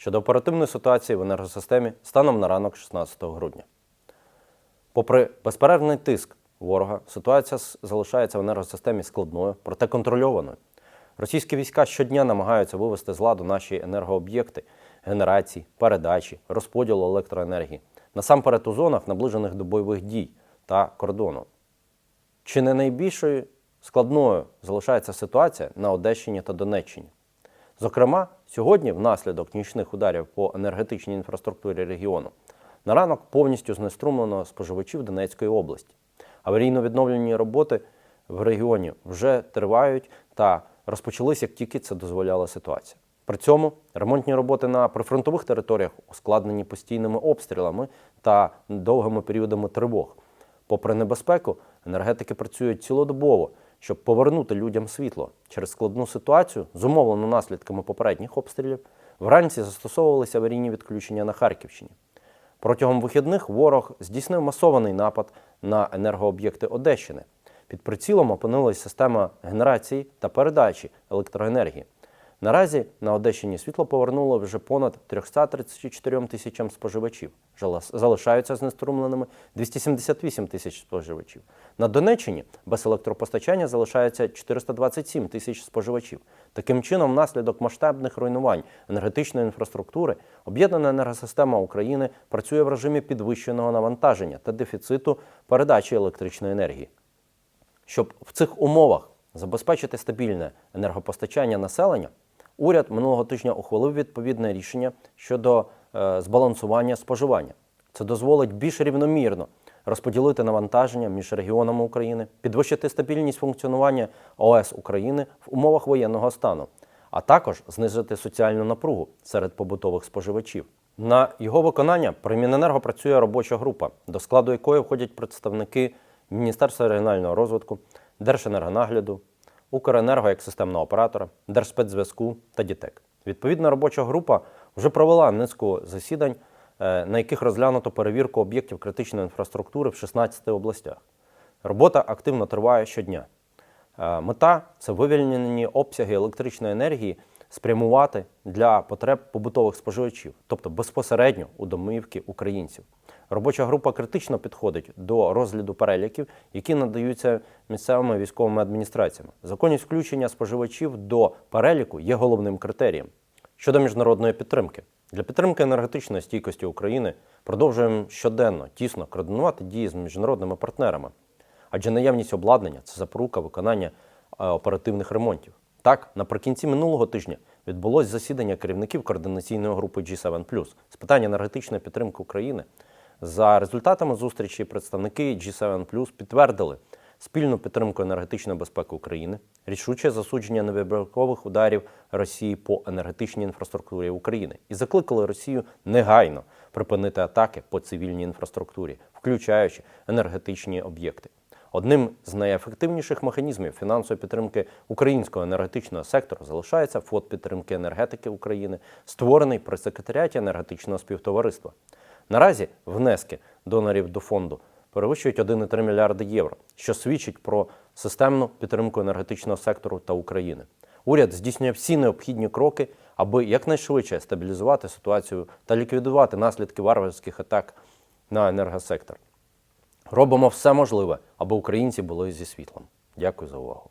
щодо оперативної ситуації в енергосистемі станом на ранок 16 грудня. Попри безперервний тиск ворога, ситуація залишається в енергосистемі складною, проте контрольованою. Російські війська щодня намагаються вивести з ладу наші енергооб'єкти, генерації, передачі, розподілу електроенергії, насамперед у зонах, наближених до бойових дій та кордону. Чи не найбільшою складною залишається ситуація на Одещині та Донеччині? Зокрема, сьогодні, внаслідок нічних ударів по енергетичній інфраструктурі регіону, на ранок повністю знеструмлено споживачів Донецької області. Аварійно-відновлені роботи в регіоні вже тривають та розпочались, як тільки це дозволяла ситуація. При цьому ремонтні роботи на прифронтових територіях ускладнені постійними обстрілами та довгими періодами тривог. Попри небезпеку, енергетики працюють цілодобово, щоб повернути людям світло. Через складну ситуацію, зумовлену наслідками попередніх обстрілів, вранці застосовувалися аварійні відключення на Харківщині. Протягом вихідних ворог здійснив масований напад на енергооб'єкти Одещини. Під прицілом опинилась система генерації та передачі електроенергії. Наразі на Одещині світло повернуло вже понад 334 тисячам споживачів. Залишаються знеструмленими 278 тисяч споживачів. На Донеччині без електропостачання залишається 427 тисяч споживачів. Таким чином, внаслідок масштабних руйнувань енергетичної інфраструктури, об'єднана енергосистема України працює в режимі підвищеного навантаження та дефіциту передачі електричної енергії. Щоб в цих умовах забезпечити стабільне енергопостачання населення, уряд минулого тижня ухвалив відповідне рішення щодо е, збалансування споживання. Це дозволить більш рівномірно розподілити навантаження між регіонами України, підвищити стабільність функціонування ОС України в умовах воєнного стану, а також знизити соціальну напругу серед побутових споживачів. На його виконання при Міненерго працює робоча група, до складу якої входять представники Міністерства регіонального розвитку, Держенергонагляду, Укренерго як системного оператора, Держспецзв'язку та Дітек. Відповідна робоча група вже провела низку засідань, е, на яких розглянуто перевірку об'єктів критичної інфраструктури в 16 областях. Робота активно триває щодня. Е, Мета це вивільнені обсяги електричної енергії спрямувати для потреб побутових споживачів, тобто безпосередньо у домівки українців. Робоча група критично підходить до розгляду переліків, які надаються місцевими військовими адміністраціями. Законність включення споживачів до переліку є головним критерієм. Щодо міжнародної підтримки. Для підтримки енергетичної стійкості України продовжуємо щоденно тісно координувати дії з міжнародними партнерами адже наявність обладнання це запорука виконання е, оперативних ремонтів. Так, наприкінці минулого тижня відбулось засідання керівників координаційної групи G7+, з питань енергетичної підтримки України. За результатами зустрічі представники G7+, підтвердили спільну підтримку енергетичної безпеки України, рішуче засудження невибіркових ударів Росії по енергетичній інфраструктурі України і закликали Росію негайно припинити атаки по цивільній інфраструктурі, включаючи енергетичні об'єкти. Одним з найефективніших механізмів фінансової підтримки українського енергетичного сектору залишається фонд підтримки енергетики України, створений при секретаріаті енергетичного співтовариства. Наразі внески донорів до фонду перевищують 1,3 мільярди євро, що свідчить про системну підтримку енергетичного сектору та України. Уряд здійснює всі необхідні кроки, аби якнайшвидше стабілізувати ситуацію та ліквідувати наслідки варварських атак на енергосектор. Робимо все можливе, аби українці були зі світлом. Дякую за увагу.